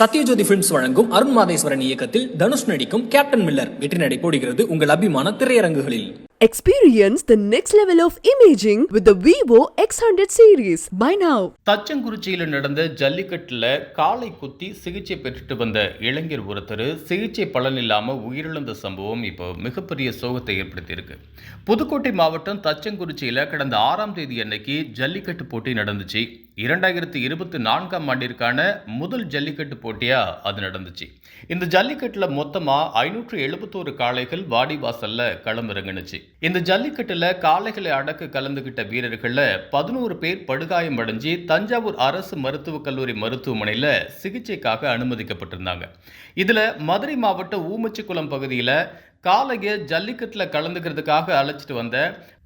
Sathyajothi films வழங்கும் அருண் மாதேஸ்வரன் இயக்கத்தில் தனுஷ் நடிக்கும் கேப்டன் மில்லர் வெற்றி நடை போடுகிறது உங்கள் அபிமான திரையரங்குகளில் Experience the next level of imaging with the Vivo X100 series. Buy now. தச்சங்குறிச்சியில் நடந்த ஜல்லிக்கட்டுல காலை குத்தி சிகிச்சை பெற்றுட்டு வந்த இளைஞர் ஒருத்தர் சிகிச்சை பலன் இல்லாம உயிரிழந்த சம்பவம் இப்போ மிகப்பெரிய சோகத்தை ஏற்படுத்தியிருக்கு புதுக்கோட்டை மாவட்டம் தச்சங்குறிச்சியில கடந்த ஆறாம் தேதி அன்னைக்கு ஜல்லிக்கட்டு போட்டி நடந்துச்சு இரண்டாயிரத்தி இருபத்தி நான்காம் ஆண்டிற்கான முதல் ஜல்லிக்கட்டு போட்டியாக அது நடந்துச்சு. இந்த ஜல்லிக்கட்டில் மொத்தமாக ஐநூற்று எழுபத்தோரு காளைகள் வாடிவாசலில் களமிறங்குனுச்சு. இந்த ஜல்லிக்கட்டில் காளைகளை அடக்க கலந்துகிட்ட வீரர்களில் பதினோரு பேர் படுகாயம் அடைஞ்சு தஞ்சாவூர் அரசு மருத்துவக் கல்லூரி மருத்துவமனையில் சிகிச்சைக்காக அனுமதிக்கப்பட்டிருந்தாங்க. இதில் மதுரை மாவட்ட ஊமச்சிக்குளம் பகுதியில் காலையில் ஜல்லிக்கட்டில் கலந்துக்கிறதுக்காக அழைச்சிட்டு வந்த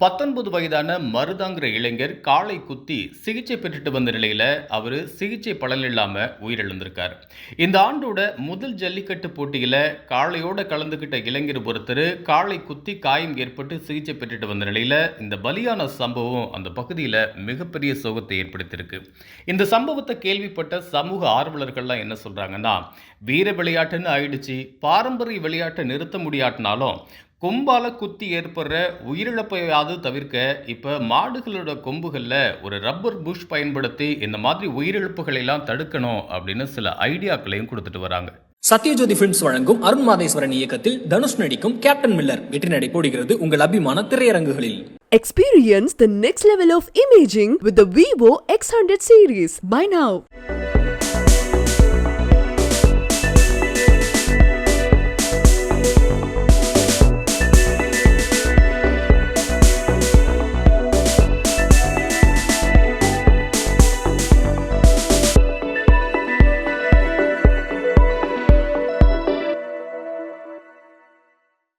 பத்தொன்பது வயதான மருதாங்கிற இளைஞர் காலை குத்தி சிகிச்சை பெற்றுட்டு வந்த நிலையில் அவர் சிகிச்சை பலன் இல்லாமல் உயிரிழந்திருக்கார். இந்த ஆண்டோட முதல் ஜல்லிக்கட்டு போட்டியில் காளையோட கலந்துக்கிட்ட இளைஞர் ஒருத்தர் காளை குத்தி காயம் ஏற்பட்டு சிகிச்சை பெற்றுட்டு வந்த நிலையில் இந்த பலியான சம்பவம் அந்த பகுதியில் மிகப்பெரிய சோகத்தை ஏற்படுத்தியிருக்கு. இந்த சம்பவத்தை கேள்விப்பட்ட சமூக ஆர்வலர்கள்லாம் என்ன சொல்கிறாங்கன்னா வீர விளையாட்டுன்னு ஆயிடுச்சு பாரம்பரிய விளையாட்டை நிறுத்த முடியாட்டினாலும் கொம்பால குத்தி ஏற்படுற உயிரிழப்பையாவது தவிர்க்க இப்ப மாடுகளோட கொம்புகள்ல ஒரு ரப்பர் புஷ் பயன்படுத்தி இந்த மாதிரி உயிரிழப்புகளை எல்லாம் தடுக்கணும் அப்படின்னு சில ஐடியாக்களையும் கொடுத்துட்டு வராங்க சத்யஜோதி பிலிம்ஸ் வழங்கும் அருண் மாதேஸ்வரன் இயக்கத்தில் தனுஷ் நடிக்கும் கேப்டன் மில்லர் வெற்றி நடை போடுகிறது உங்கள் அபிமான திரையரங்குகளில் Experience the next level of imaging with the Vivo X100 series. Buy now.